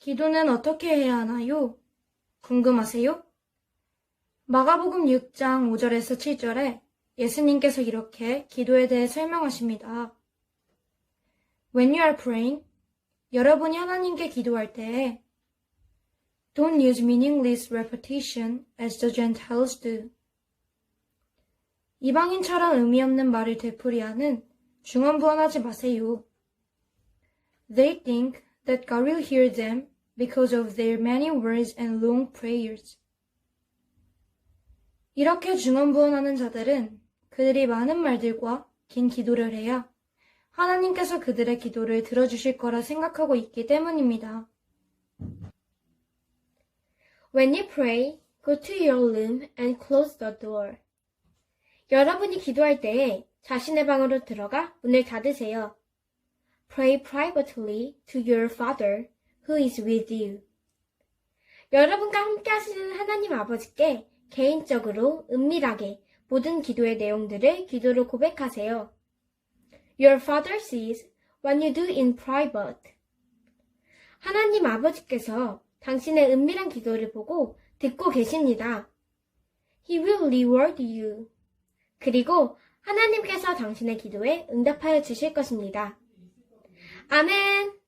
기도는 어떻게 해야 하나요? 궁금하세요? 마가복음 6장 5절에서 7절에 예수님께서 이렇게 기도에 대해 설명하십니다. When you are praying, 여러분이 하나님께 기도할 때에 Don't use meaningless repetition as the Gentiles do. 이방인처럼 의미 없는 말을 되풀이하는 중언부언하지 마세요. They think that God will hear them because of their many words and long prayers. 이렇게 중언부언하는 자들은 그들이 많은 말들과 긴 기도를 해야 하나님께서 그들의 기도를 들어주실 거라 생각하고 있기 때문입니다. When you pray, go to your room and close the door. 여러분이 기도할 때 자신의 방으로 들어가 문을 닫으세요. Pray privately to your Father who is with you. 여러분과 함께 하시는 하나님 아버지께 개인적으로 은밀하게 모든 기도의 내용들을 기도로 고백하세요. Your Father sees what you do in private. 하나님 아버지께서 당신의 은밀한 기도를 보고 듣고 계십니다. He will reward you. 그리고 하나님께서 당신의 기도에 응답하여 주실 것입니다. 아멘!